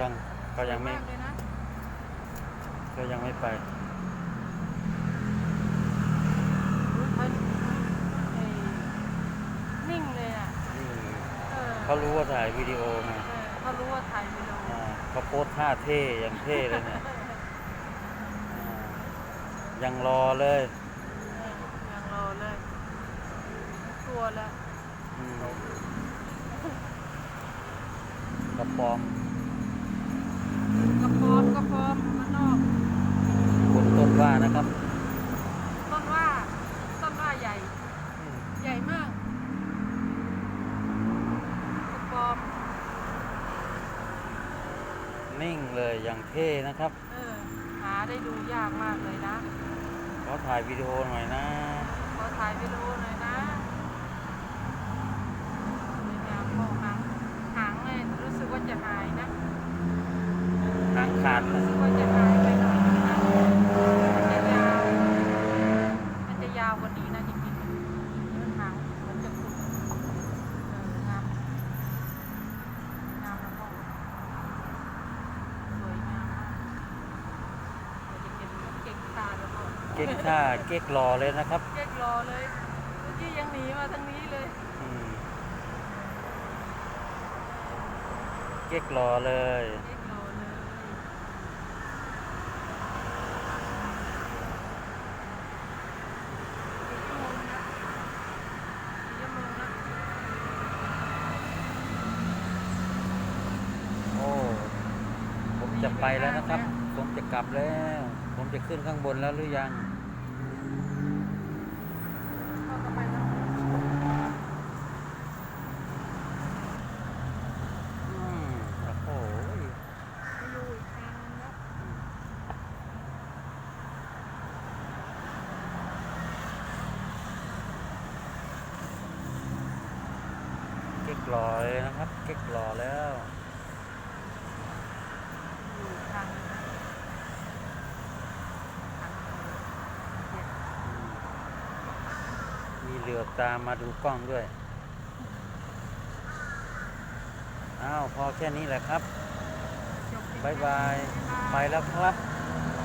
ยังเขายังไม่สวากเลยนะเขายังไม่ไปรู้เขาเอ่อนิ่งเลยอะนี่เออเขารู้ว่าถ่ายวิดีโอไงเออเขารู้ว่าถ่ายวิดีโออ่าเขาโพสท่าเท่อย่างเท่เลยเนี่ยอ่ายังรอเลย ยังรอเลยกลัวแล้วอืมกระปอม กระพร้อมกระพร้อมมานอกบนต้นว่านะครับ ต้นว่าต้นว่าใหญ่อืมใหญ่มากกระพร้อมนิ่งเลยอย่างเท่นะครับ เออหาได้ดูยากมากเลยนะเขาถ่ายวิดีโอหน่อยนะ ขอถ่ายวิดีโอหน่อยนะสวยงามมองหางหางเนี่ยรู้สึกว่าจะหายนะ หางขาดนะรู้สึกว่าจะหายไปหน่อยนึงนะมันจะยาว มันจะยาวกว่านี้นะจริงๆมันหางมันจะสุดเอองามงามแล้วก็สวยงามมากเราจะเก็บเก่งตาแล้วก็เก๊กท่าเก๊กรอเลยนะครับเก๊กรอเลยเมื่อกี้ยังหนีมาทางนี้เลย อืมเก๊กรอเลย เก๊กรอเลยกี่ชั่วโมงนะกี่ชั่วโมงนะ โอ้ ผมจะ ไปแล้วนะครับ ผมจะกลับแล้ว ผมจะขึ้นข้างบนแล้วหรือยังพ่อก็ไปแล้วอืมโอ้โหไปอยู่อีกทางนึงแล้วเก๊กรอเลยนะครับ เก๊กรอแล้ว อยู่อีกทางนึงนะทางเจ็ด มี เหลือบตามมาดูกล้องด้วย อ้าว พอแค่นี้แหละครับจบคลิปบ๊ายบายบ๊ายบาย ไปแล้วครับ